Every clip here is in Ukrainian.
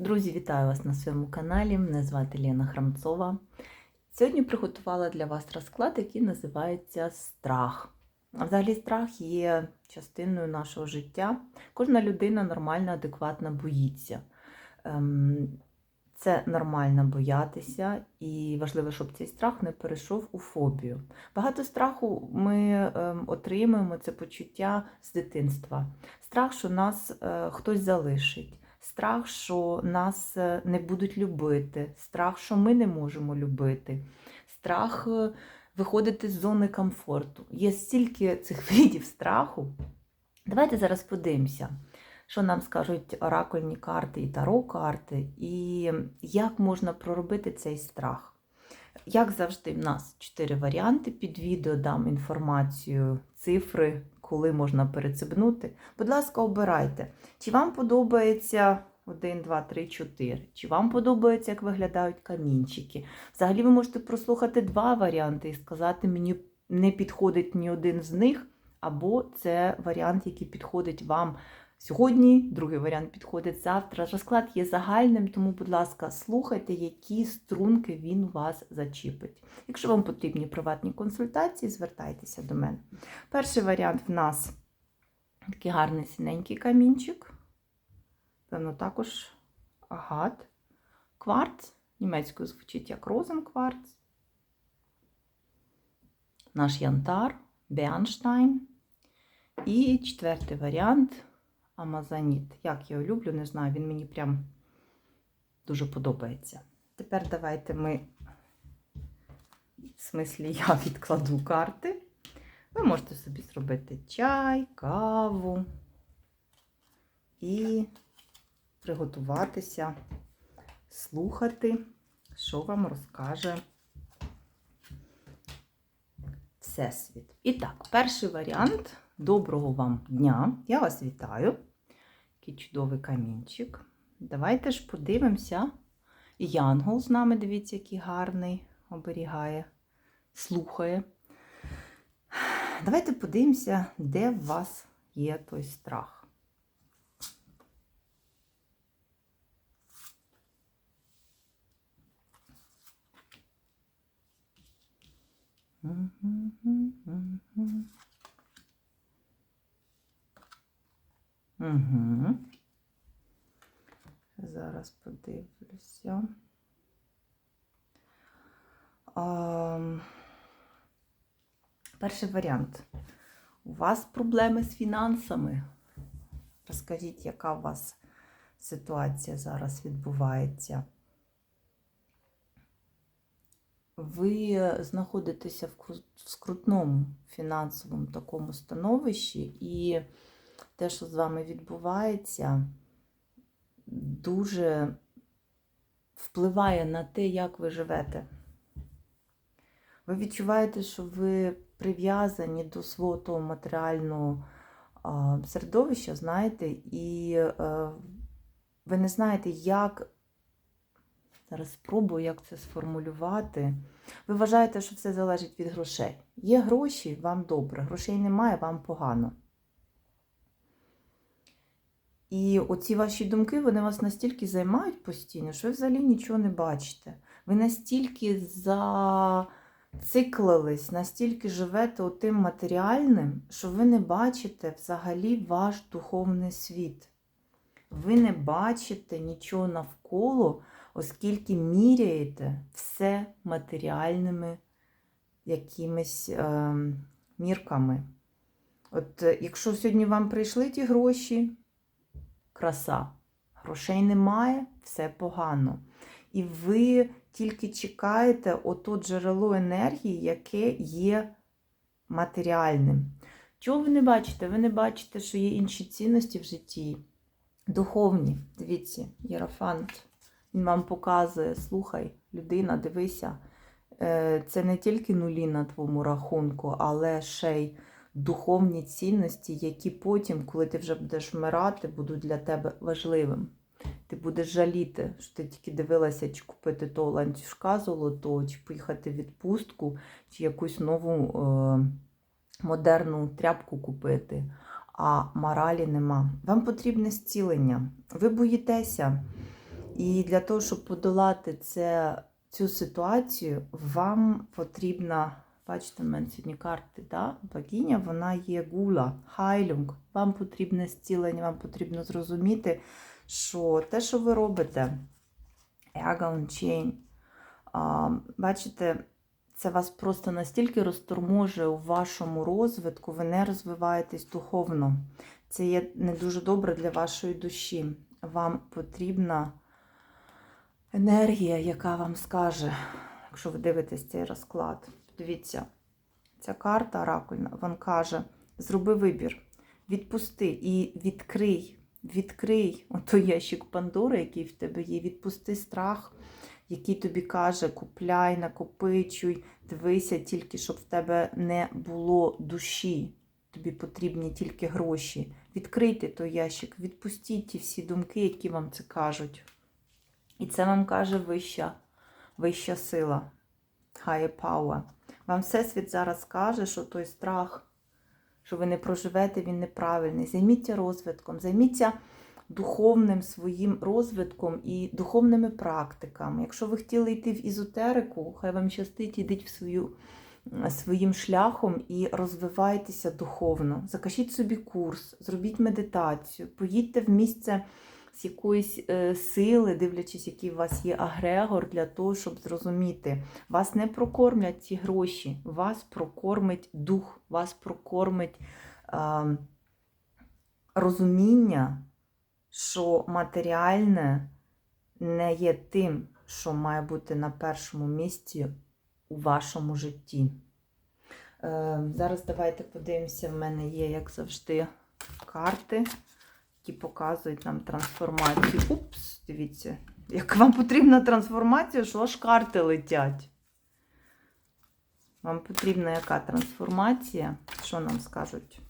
Друзі, вітаю вас на своєму каналі. Мене звати Лена Храмцова. Сьогодні приготувала для вас розклад, який називається Страх. А взагалі, страх є частиною нашого життя. Кожна людина нормально, адекватно боїться. Ем, Це нормально боятися, і важливо, щоб цей страх не перейшов у фобію. Багато страху ми ем, отримуємо це почуття з дитинства. Страх, що нас е, хтось залишить страх, що нас е, не будуть любити, страх, що ми не можемо любити, страх е, виходити з зони комфорту. Є стільки цих видів страху. Давайте зараз подивимося, що нам скажуть оракульні карти і таро карти, і як можна проробити цей страх. Як завжди, в нас чотири варіанти. Під відео дам інформацію, цифри, коли можна перецебнути. Будь ласка, обирайте, чи вам подобається 1, 2, 3, 4, чи вам подобається, як виглядають камінчики. Взагалі, ви можете прослухати два варіанти і сказати, мені не підходить ні один з них, або це варіант, який підходить вам сьогодні, другий варіант підходить завтра. Розклад є загальним, тому, будь ласка, слухайте, які струнки він вас зачіпить. Якщо вам потрібні приватні консультації, звертайтеся до мене. Перший варіант в нас такий гарний синенький камінчик. Певно, також агат. Кварц. Німецькою звучить як розенкварц. Наш янтар, Бернштайн. І четвертий варіант Амазоніт. Як я його люблю, не знаю, він мені прям дуже подобається. Тепер давайте ми, в смислі, я відкладу карти. Ви можете собі зробити чай, каву і приготуватися, слухати, що вам розкаже Всесвіт. І так, перший варіант. Доброго вам дня! Я вас вітаю. Який чудовий камінчик. Давайте ж подивимося. Янгол з нами, дивіться, який гарний, оберігає, слухає. Давайте подивимося, де в вас є той страх. Угу. Зараз подивлюся. А, перший варіант. У вас проблеми з фінансами. Розкажіть, яка у вас ситуація зараз відбувається? Ви знаходитеся в скрутному фінансовому такому становищі, і те, що з вами відбувається, дуже впливає на те, як ви живете. Ви відчуваєте, що ви прив'язані до свого того матеріального середовища, знаєте, і а, ви не знаєте, як. Зараз спробую, як це сформулювати. Ви вважаєте, що все залежить від грошей. Є гроші, вам добре, грошей немає, вам погано. І оці ваші думки, вони вас настільки займають постійно, що ви взагалі нічого не бачите. Ви настільки зациклились, настільки живете отим матеріальним, що ви не бачите взагалі ваш духовний світ. Ви не бачите нічого навколо, оскільки міряєте все матеріальними якимись е, мірками. От якщо сьогодні вам прийшли ті гроші, краса. Грошей немає, все погано. І ви тільки чекаєте ото джерело енергії, яке є матеріальним. Чого ви не бачите? Ви не бачите, що є інші цінності в житті. Духовні. Дивіться, Єрофант. Він вам показує, слухай, людина, дивися, е, це не тільки нулі на твоєму рахунку, але ще й духовні цінності, які потім, коли ти вже будеш вмирати, будуть для тебе важливим. Ти будеш жаліти, що ти тільки дивилася, чи купити того ланцюжка золотого, чи поїхати в відпустку, чи якусь нову е, модерну тряпку купити, а моралі нема. Вам потрібне зцілення. Ви боїтеся. І для того, щоб подолати це, цю ситуацію, вам потрібна, бачите, в мене сьогодні карти, да? богиня, вона є гула, хайлюнг. Вам потрібне зцілення, вам потрібно зрозуміти, що те, що ви робите, а, бачите, це вас просто настільки розторможує у вашому розвитку, ви не розвиваєтесь духовно. Це є не дуже добре для вашої душі. Вам потрібна енергія, яка вам скаже, якщо ви дивитесь цей розклад. Дивіться, ця карта оракульна, вона каже: зроби вибір, відпусти і відкрий, відкрий отой ящик Пандори, який в тебе є, відпусти страх, який тобі каже, купляй, накопичуй, дивися тільки, щоб в тебе не було душі. Тобі потрібні тільки гроші. Відкрийте той ящик, відпустіть ті всі думки, які вам це кажуть. І це вам каже вища, вища сила, higher power. Вам Всесвіт зараз каже, що той страх, що ви не проживете, він неправильний. Займіться розвитком, займіться духовним своїм розвитком і духовними практиками. Якщо ви хотіли йти в ізотерику, хай вам щастить, ідіть в свою, своїм шляхом і розвивайтеся духовно. Закажіть собі курс, зробіть медитацію, поїдьте в місце з якоїсь е, сили, дивлячись, який у вас є агрегор, для того, щоб зрозуміти, вас не прокормлять ці гроші, вас прокормить дух, вас прокормить е, розуміння, що матеріальне не є тим, що має бути на першому місці у вашому житті. Е, зараз давайте подивимося, в мене є, як завжди, карти які показують нам трансформацію. Упс, дивіться, як вам потрібна трансформація, що аж карти летять. Вам потрібна яка трансформація? Що нам скажуть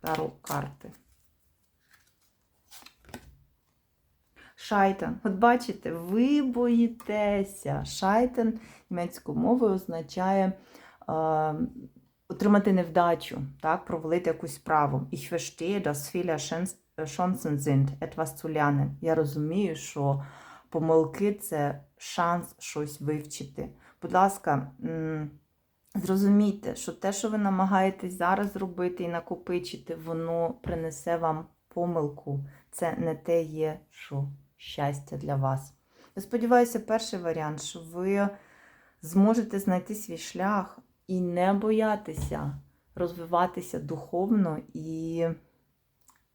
таро карти? Шайтан. От бачите, ви боїтеся. Шайтан німецькою мовою означає е, отримати невдачу, так, провалити якусь справу. Ich verstehe, dass viele Chancen sind, etwas zu. Я розумію, що помилки це шанс щось вивчити. Будь ласка, зрозумійте, що те, що ви намагаєтесь зараз зробити і накопичити, воно принесе вам помилку. Це не те є, що щастя для вас. Я сподіваюся, перший варіант, що ви зможете знайти свій шлях і не боятися розвиватися духовно і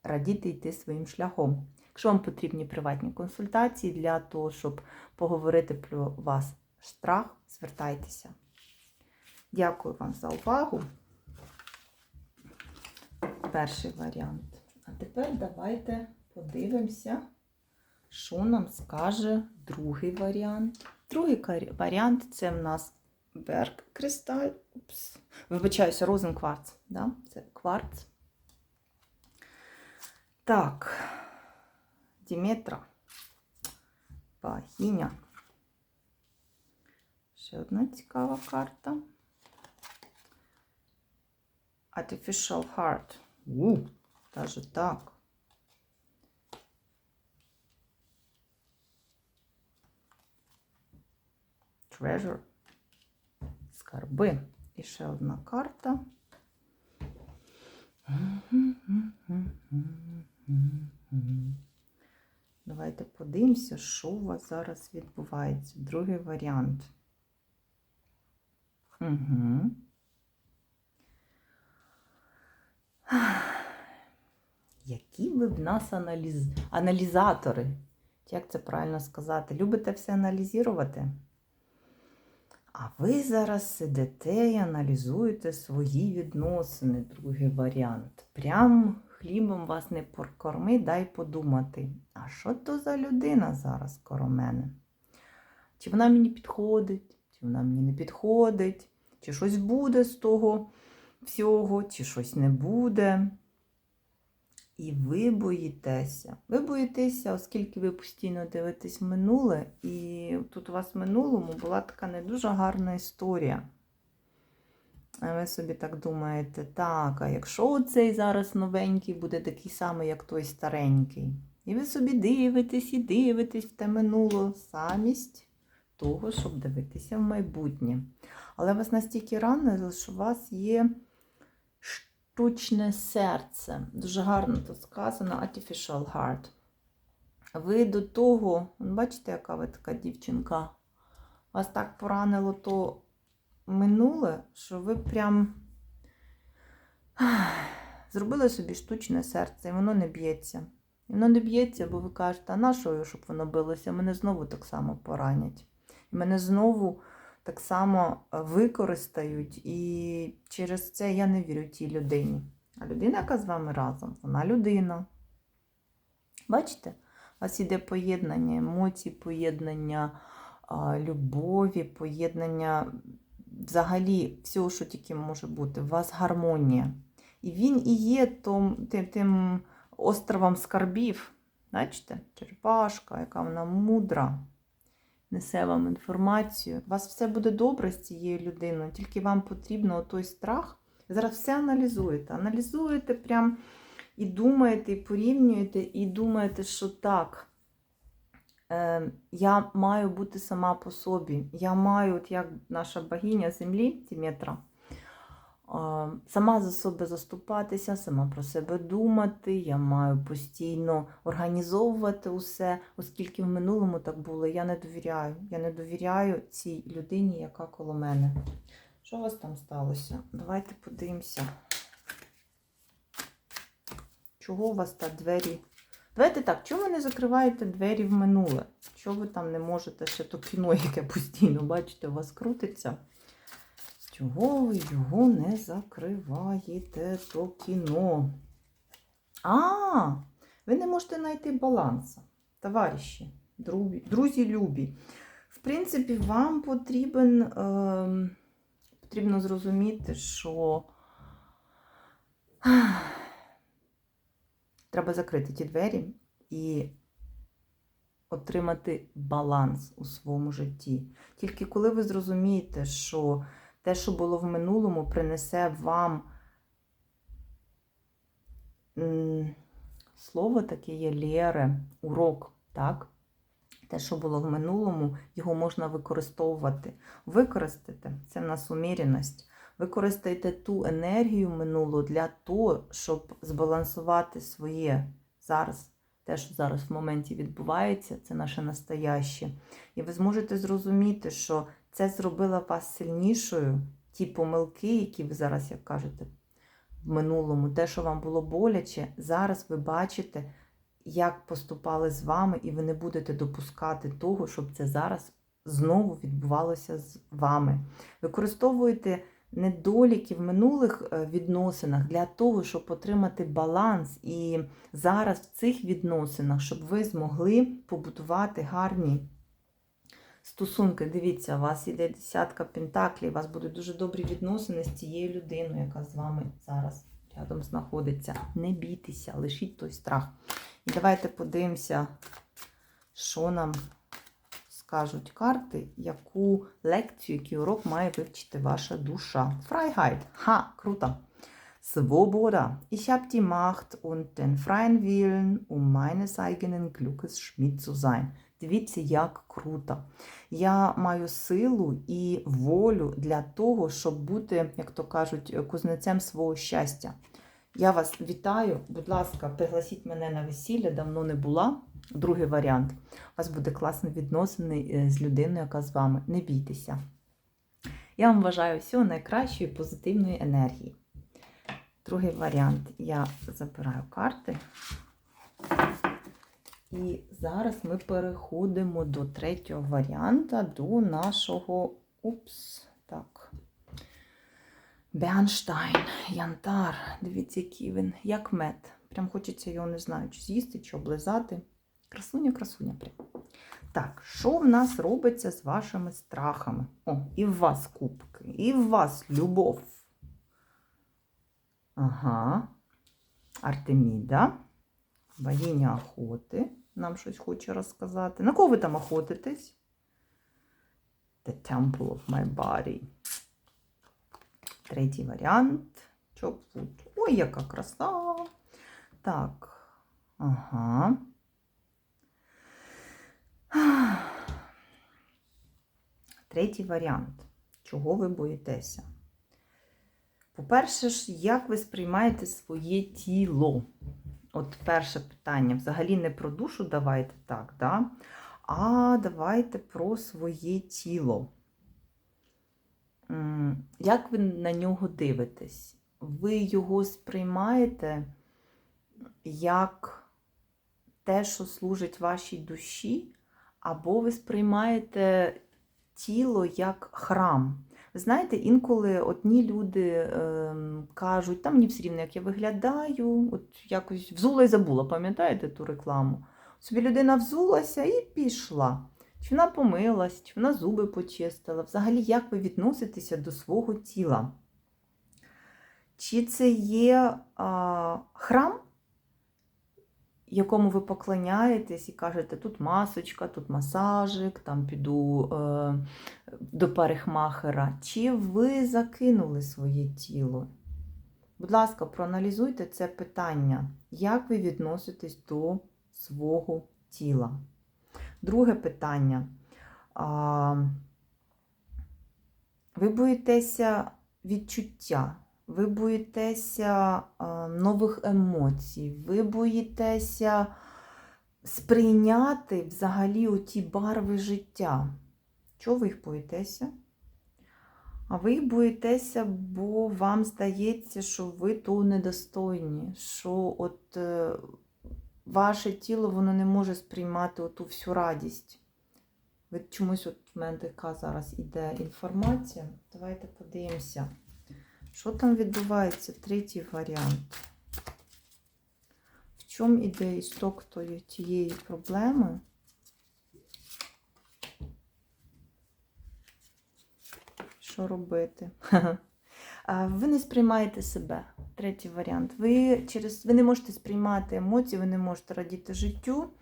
радіти йти своїм шляхом. Якщо вам потрібні приватні консультації для того, щоб поговорити про вас страх, звертайтеся. Дякую вам за увагу. Перший варіант. А тепер давайте подивимося, що нам скаже другий варіант. Другий варіант це в нас Берг кристаль. Упс. Вибачаюся, розенкварц. Да? Це кварц. Так, Діметра. Богиня. Ще одна цікава карта. Artificial Heart. У, даже так. Treasure. Скарби. І ще одна карта. Давайте подивимося, що у вас зараз відбувається. Другий варіант. Угу. Які ви в нас аналіз... аналізатори? Як це правильно сказати? Любите все аналізувати? А ви зараз сидите і аналізуєте свої відносини, другий варіант. Прям хлібом вас не покорми, дай подумати. А що то за людина зараз коло мене? Чи вона мені підходить, чи вона мені не підходить, чи щось буде з того всього, чи щось не буде. І ви боїтеся. Ви боїтеся, оскільки ви постійно дивитесь минуле, і тут у вас в минулому була така не дуже гарна історія. А ви собі так думаєте, так, а якщо цей зараз новенький буде такий самий, як той старенький, І ви собі дивитесь і дивитесь в те минуло замість того, щоб дивитися в майбутнє. Але вас настільки ранило, що у вас є штучне серце. Дуже гарно тут сказано artificial heart. Ви до того, бачите, яка ви така дівчинка, вас так поранило то минуле, що ви прям зробили собі штучне серце, і воно не б'ється. І воно не б'ється, бо ви кажете, а на що, щоб воно билося? Мене знову так само поранять. І мене знову так само е, використають, і через це я не вірю тій людині. А людина, яка з вами разом, вона людина. Бачите? У вас іде поєднання емоцій, поєднання любові, поєднання взагалі всього, що тільки може бути. У вас гармонія. І він і є тим, тим островом скарбів. Бачите? Черепашка, яка вона мудра несе вам інформацію. У вас все буде добре з цією людиною, тільки вам потрібно той страх. Зараз все аналізуєте. Аналізуєте прям і думаєте, і порівнюєте, і думаєте, що так. Е, я маю бути сама по собі. Я маю, от як наша богиня землі, Тіметра, е, сама за себе заступатися, сама про себе думати. Я маю постійно організовувати усе, оскільки в минулому так було. Я не довіряю. Я не довіряю цій людині, яка коло мене. Що у вас там сталося? Давайте подивимося. Чого у вас та двері? Давайте так, чому ви не закриваєте двері в минуле? Чого ви там не можете ще то кіно, яке постійно, бачите, у вас крутиться? Чого ви його не закриваєте, то кіно? А, ви не можете знайти балансу, товариші, друзі любі. В принципі, вам потрібен, е, потрібно зрозуміти, що треба закрити ті двері і отримати баланс у своєму житті. Тільки коли ви зрозумієте, що те, що було в минулому, принесе вам слово таке є лєре, урок, так? Те, що було в минулому, його можна використовувати. Використати це в нас уміряність. Використайте ту енергію минулу для того, щоб збалансувати своє зараз. Те, що зараз в моменті відбувається, це наше настояще. І ви зможете зрозуміти, що це зробило вас сильнішою. Ті помилки, які ви зараз, як кажете, в минулому, те, що вам було боляче, зараз ви бачите, як поступали з вами, і ви не будете допускати того, щоб це зараз знову відбувалося з вами. Використовуйте недоліки в минулих е, відносинах для того, щоб отримати баланс. І зараз в цих відносинах, щоб ви змогли побудувати гарні стосунки. Дивіться, у вас іде десятка пентаклів, у вас будуть дуже добрі відносини з цією людиною, яка з вами зараз рядом знаходиться. Не бійтеся, лишіть той страх. І давайте подивимося, що нам скажуть карти, яку лекцію, який урок має вивчити ваша душа. Freiheit. Ха, круто. Svoboda. Ich habe die Macht und den freien Willen, um meines eigenen Glückes Schmied zu sein. Дивіться, як круто. Я маю силу і волю для того, щоб бути, як то кажуть, кузнецем свого щастя. Я вас вітаю. Будь ласка, пригласіть мене на весілля, давно не була. Другий варіант. У вас буде класний відносини е, з людиною, яка з вами. Не бійтеся. Я вам бажаю всього найкращої позитивної енергії. Другий варіант. Я забираю карти. І зараз ми переходимо до третього варіанта, до нашого. Упс, так. Бернштайн, Янтар. Дивіться, який він, як мед. Прям хочеться його не знаю, чи з'їсти, чи облизати. Красуня, красуня прям. Так, що в нас робиться з вашими страхами? О, і в вас кубки, і в вас любов. Ага. Артеміда, богиня охоти. Нам щось хоче розказати. На кого ви там охотитесь? The Temple of My Body. Третій варіант. Чопфуд. Ой, яка краса. Так. Ага. Третій варіант. Чого ви боїтеся? По-перше як ви сприймаєте своє тіло? От перше питання. Взагалі не про душу давайте так, да? а давайте про своє тіло. Як ви на нього дивитесь? Ви його сприймаєте як те, що служить вашій душі, або ви сприймаєте тіло як храм. Знаєте, інколи одні люди ем, кажуть, там мені все рівно, як я виглядаю, от якось взула і забула, пам'ятаєте ту рекламу? Собі людина взулася і пішла. Чи вона помилась, чи вона зуби почистила. Взагалі, як ви відноситеся до свого тіла? Чи це є а, храм, якому ви поклоняєтесь і кажете, тут масочка, тут масажик, там піду е, до парикмахера. Чи ви закинули своє тіло? Будь ласка, проаналізуйте це питання. Як ви відноситесь до свого тіла? Друге питання. А, ви боїтеся відчуття, ви боїтеся нових емоцій, ви боїтеся сприйняти взагалі оті барви життя. Чого ви їх боїтеся? А ви їх боїтеся, бо вам здається, що ви того недостойні, що от е, ваше тіло воно не може сприймати оту всю радість. Ви чомусь от в мене така зараз іде інформація. Давайте подивимося, що там відбувається, третій варіант. В чому іде істок тієї проблеми? Що робити? Ви не сприймаєте себе. Третій варіант. Ви, через, ви не можете сприймати емоції, ви не можете радіти життю,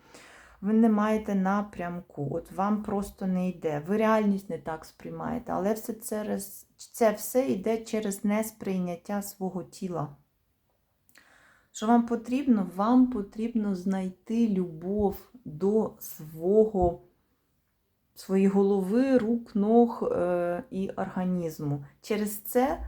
ви не маєте напрямку. От вам просто не йде. Ви реальність не так сприймаєте, але все через, це все йде через несприйняття свого тіла. Що вам потрібно? Вам потрібно знайти любов до свого, своєї голови, рук, ног е, і організму. Через це,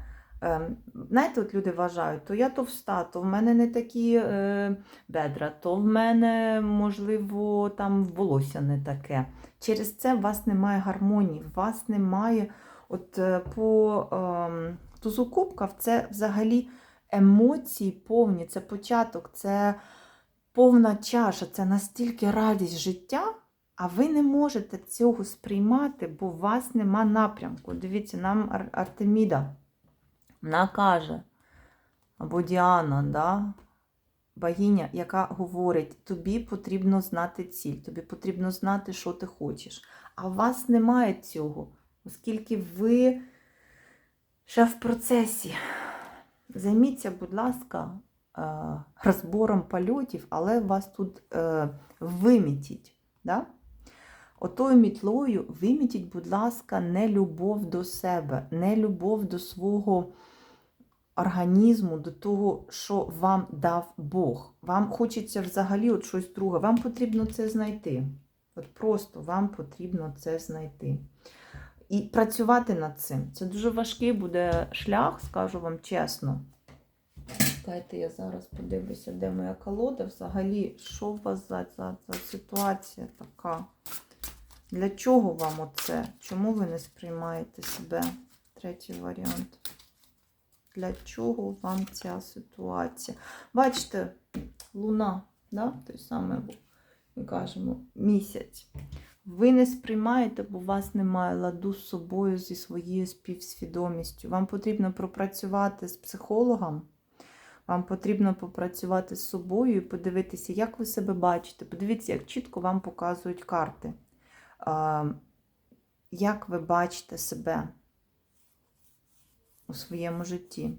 знаєте, от люди вважають, то я товста, то в мене не такі е, бедра, то в мене, можливо, там волосся не таке. Через це у вас немає гармонії, у вас немає от е, по е, тузу кубків це взагалі емоції повні, це початок, це повна чаша, це настільки радість життя, а ви не можете цього сприймати, бо у вас нема напрямку. Дивіться, нам Артеміда вона каже, або Діана, да? богиня, яка говорить, тобі потрібно знати ціль, тобі потрібно знати, що ти хочеш. А у вас немає цього, оскільки ви ще в процесі. Займіться, будь ласка, е, розбором польотів, але вас тут е, вимітіть. Да? Отою мітлою вимітіть, будь ласка, не любов до себе, не любов до свого організму, до того, що вам дав Бог. Вам хочеться взагалі от щось друге. Вам потрібно це знайти. От просто вам потрібно це знайти. І працювати над цим. Це дуже важкий буде шлях, скажу вам чесно. Чекайте, я зараз подивлюся, де моя колода. Взагалі, що у вас за, за, за ситуація така? Для чого вам оце? Чому ви не сприймаєте себе? Третій варіант. Для чого вам ця ситуація? Бачите, луна, да? той самий, ми кажемо, місяць. Ви не сприймаєте, бо у вас немає ладу з собою, зі своєю співсвідомістю. Вам потрібно пропрацювати з психологом, вам потрібно попрацювати з собою і подивитися, як ви себе бачите. Подивіться, як чітко вам показують карти. Як ви бачите себе у своєму житті?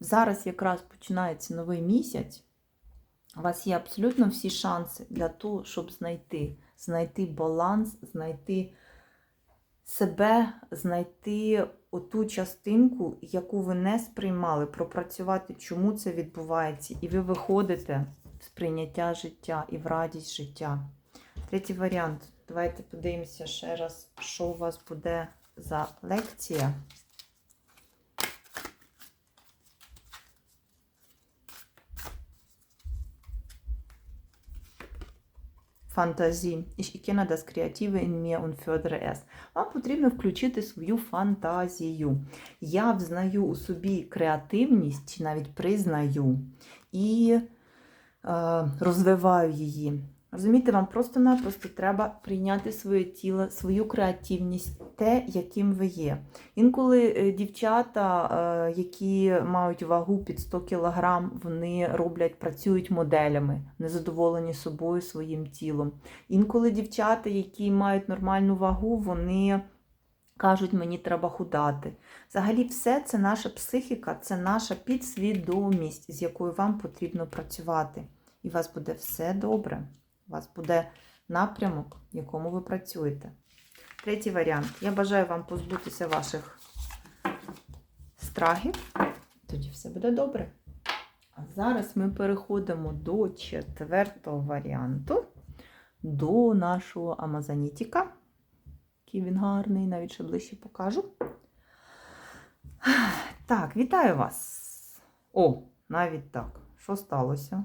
Зараз якраз починається новий місяць. У вас є абсолютно всі шанси для того, щоб знайти, знайти баланс, знайти себе, знайти оту частинку, яку ви не сприймали, пропрацювати, чому це відбувається, і ви виходите в сприйняття життя і в радість життя. Третій варіант. давайте подивимося ще раз, що у вас буде за лекція. Фантазі. Ich kenne das Kreative in mir und fördere es. Вам потрібно включити свою фантазію. Я взнаю у собі креативність, навіть признаю, і е, розвиваю її. Розумієте, вам просто-напросто треба прийняти своє тіло, свою креативність, те, яким ви є. Інколи е, дівчата, е, які мають вагу під 100 кг, вони роблять, працюють моделями, незадоволені собою, своїм тілом. Інколи дівчата, які мають нормальну вагу, вони кажуть, мені треба худати. Взагалі, все це наша психіка, це наша підсвідомість, з якою вам потрібно працювати. І у вас буде все добре. У вас буде напрямок, в якому ви працюєте. Третій варіант. Я бажаю вам позбутися ваших страхів. Тоді все буде добре. А зараз ми переходимо до четвертого варіанту, до нашого Амазонітіка. Який він гарний, навіть ще ближче покажу. Так, вітаю вас. О, навіть так. Що сталося?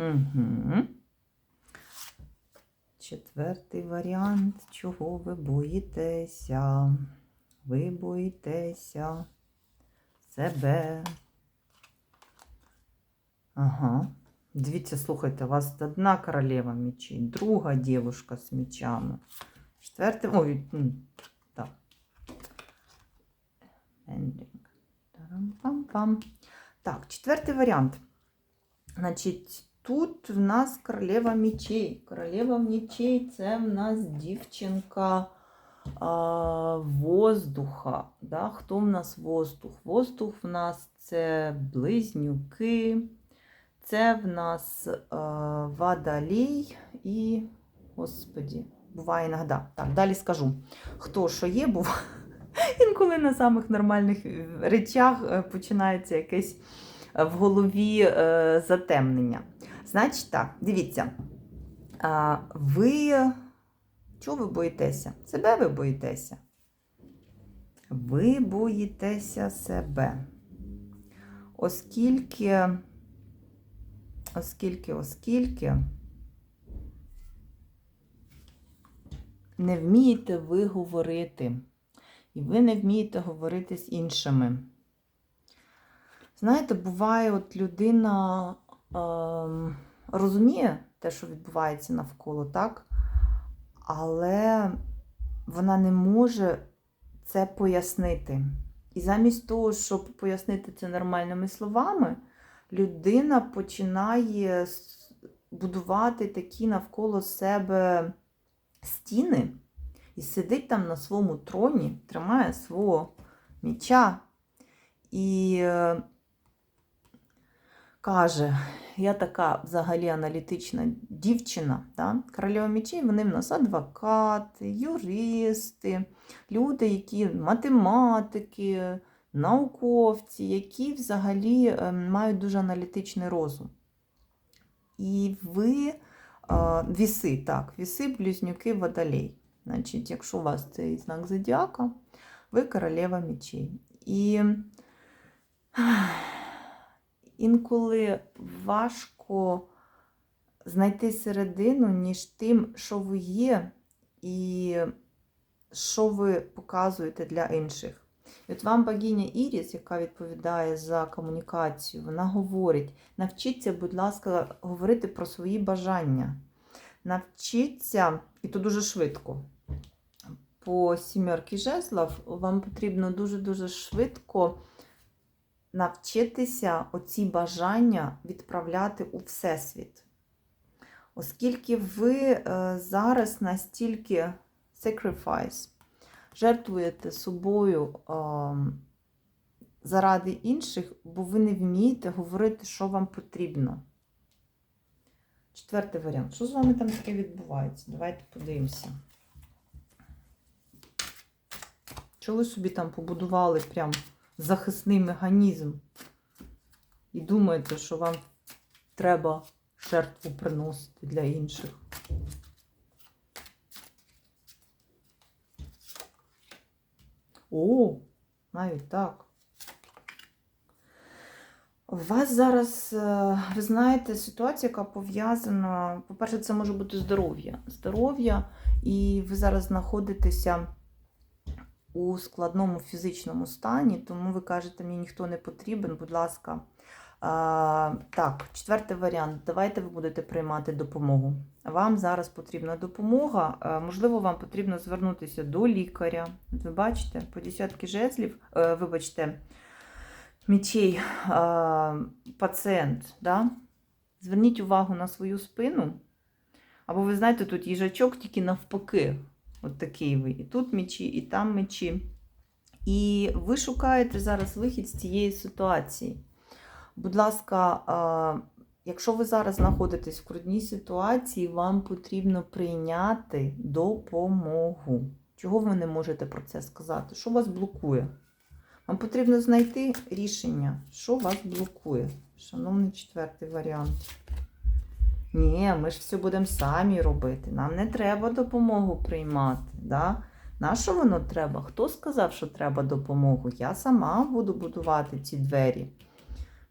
Угу. Четвертий варіант. Чого ви боїтеся? Ви боїтеся себе. Ага. Дивіться, слухайте, у вас одна королева мечей, друга дівушка з мечами. Четвертий. Ой, так. Ending. Тарам-пам-пам. Так, четвертий варіант. Значить, тут в нас королева мечей. Королева мечей це в нас дівчинка а, воздуха. Да? Хто в нас воздух? Воздух в нас це близнюки, це в нас а, водолій і, господі, буває іноді. Так, далі скажу, хто що є, буває. Інколи на самих нормальних е, речах е, починається якесь в голові е, затемнення. Значить так, дивіться, а, ви чого ви боїтеся? Себе ви боїтеся? Ви боїтеся себе. Оскільки, оскільки, оскільки не вмієте ви говорити, і ви не вмієте говорити з іншими. Знаєте, буває, от людина розуміє те, що відбувається навколо, так? Але вона не може це пояснити. І замість того, щоб пояснити це нормальними словами, людина починає будувати такі навколо себе стіни і сидить там на своєму троні, тримає свого міча і е, каже, я така взагалі аналітична дівчина. Да? Королева мечей, вони в нас адвокати, юристи, люди, які математики, науковці, які взагалі е, мають дуже аналітичний розум. І ви віси, так, віси, близнюки, водолей. Значить, якщо у вас цей знак зодіака, ви королева мечей. І інколи важко знайти середину між тим, що ви є, і що ви показуєте для інших. От вам богиня Іріс, яка відповідає за комунікацію, вона говорить: навчіться, будь ласка, говорити про свої бажання. Навчіться, і то дуже швидко. По сімерки жезлов вам потрібно дуже-дуже швидко навчитися оці бажання відправляти у Всесвіт. Оскільки ви е, зараз настільки sacrifice, жертвуєте собою е, заради інших, бо ви не вмієте говорити, що вам потрібно. Четвертий варіант. Що з вами там таке відбувається? Давайте подивимося. Що ви собі там побудували прям захисний механізм? І думаєте, що вам треба жертву приносити для інших. О, навіть так. У вас зараз, е, ви знаєте, ситуація, яка пов'язана, по-перше, це може бути здоров'я. Здоров'я, і ви зараз знаходитеся у складному фізичному стані, тому ви кажете, мені ніхто не потрібен, будь ласка. А, так, четвертий варіант. Давайте ви будете приймати допомогу. Вам зараз потрібна допомога. Можливо, вам потрібно звернутися до лікаря. Ви бачите, по десятки жезлів, е, вибачте, мечей а, пацієнт. Да? Зверніть увагу на свою спину. Або ви знаєте, тут їжачок тільки навпаки. От такий ви. І тут мечі, і там мечі. І ви шукаєте зараз вихід з цієї ситуації. Будь ласка, якщо ви зараз знаходитесь в скрутній ситуації, вам потрібно прийняти допомогу. Чого ви не можете про це сказати? Що вас блокує? Вам потрібно знайти рішення, що вас блокує. Шановний четвертий варіант. Ні, ми ж все будемо самі робити. Нам не треба допомогу приймати. Да? На що воно треба? Хто сказав, що треба допомогу? Я сама буду будувати ці двері.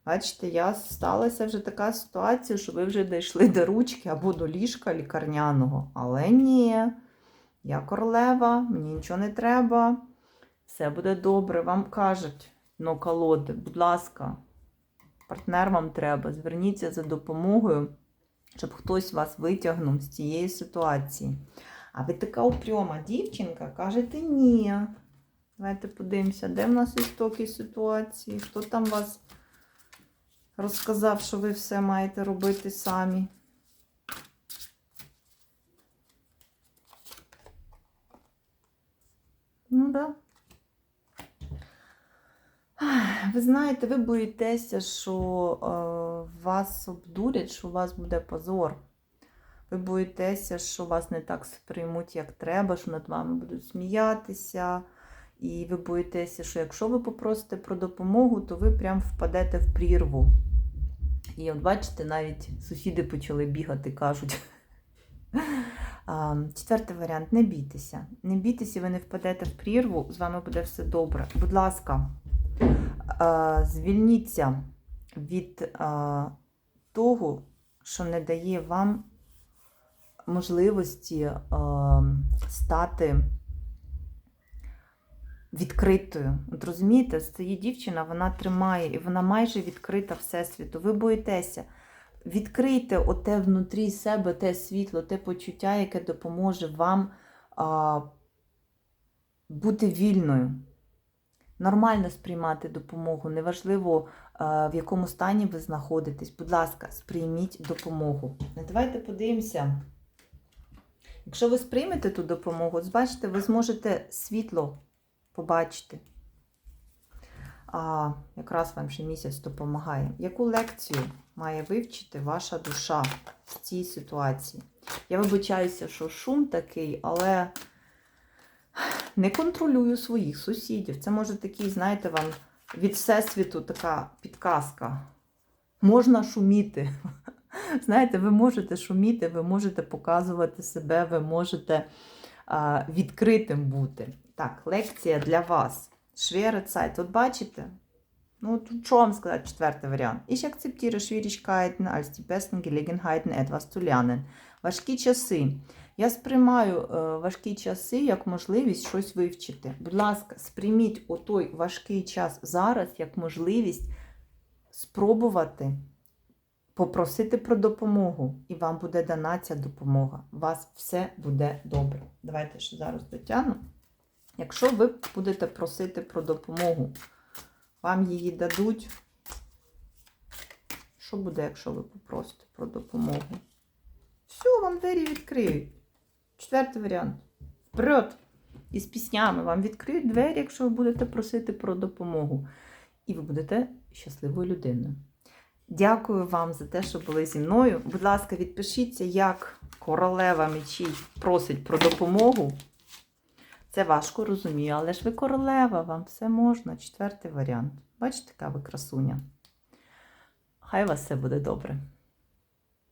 Бачите, я сталася вже така ситуація, що ви вже дійшли до ручки або до ліжка лікарняного. Але ні, я королева, мені нічого не треба. Все буде добре. Вам кажуть, но колоди, будь ласка, партнер вам треба. Зверніться за допомогою, щоб хтось вас витягнув з цієї ситуації. А ви така упряма дівчинка, кажете ні. Давайте подивимося, де в нас істоки ситуації, хто там вас розказав, що ви все маєте робити самі. Ну так. Да. Ви знаєте, ви боїтеся, що е, вас обдурять, що у вас буде позор. Ви боїтеся, що вас не так сприймуть, як треба, що над вами будуть сміятися. І ви боїтеся, що якщо ви попросите про допомогу, то ви прям впадете в прірву. І от бачите, навіть сусіди почали бігати, кажуть. Четвертий варіант не бійтеся. Не бійтеся, ви не впадете в прірву, з вами буде все добре. Будь ласка, звільніться від того, що не дає вам можливості стати відкритою. От розумієте, стоїть дівчина, вона тримає і вона майже відкрита Всесвіту. Ви боїтеся. Відкрийте оте внутрі себе, те світло, те почуття, яке допоможе вам а, бути вільною. Нормально сприймати допомогу. Неважливо, в якому стані ви знаходитесь. Будь ласка, сприйміть допомогу. Ну, Давайте подивимося. Якщо ви сприймете ту допомогу, бачите, ви зможете світло побачити. А, якраз вам ще місяць допомагає. Яку лекцію має вивчити ваша душа в цій ситуації? Я вибачаюся, що шум такий, але не контролюю своїх сусідів. Це може такий, знаєте, вам від всесвіту така підказка. Можна шуміти. Знаєте, ви можете шуміти, ви можете показувати себе, ви можете а, відкритим бути. Так, лекція для вас. Zeit. От бачите? Ну, тут що вам сказати, четвертий варіант. Ich akzeptiere Schwierigkeiten als die besten Gelegenheiten, etwas zu lernen. Важкі часи. Я сприймаю е, важкі часи як можливість щось вивчити. Будь ласка, сприйміть отой важкий час зараз як можливість спробувати попросити про допомогу, і вам буде дана ця допомога. У вас все буде добре. Давайте ще зараз дотягну. Якщо ви будете просити про допомогу, вам її дадуть. Що буде, якщо ви попросите про допомогу? Все, вам двері відкриють. Четвертий варіант. Вперед! І з піснями вам відкриють двері, якщо ви будете просити про допомогу. І ви будете щасливою людиною. Дякую вам за те, що були зі мною. Будь ласка, відпишіться, як королева мечів просить про допомогу. Це важко розумію, але ж ви королева, вам все можна. Четвертий варіант. Бачите, яка ви красуня. Хай у вас все буде добре.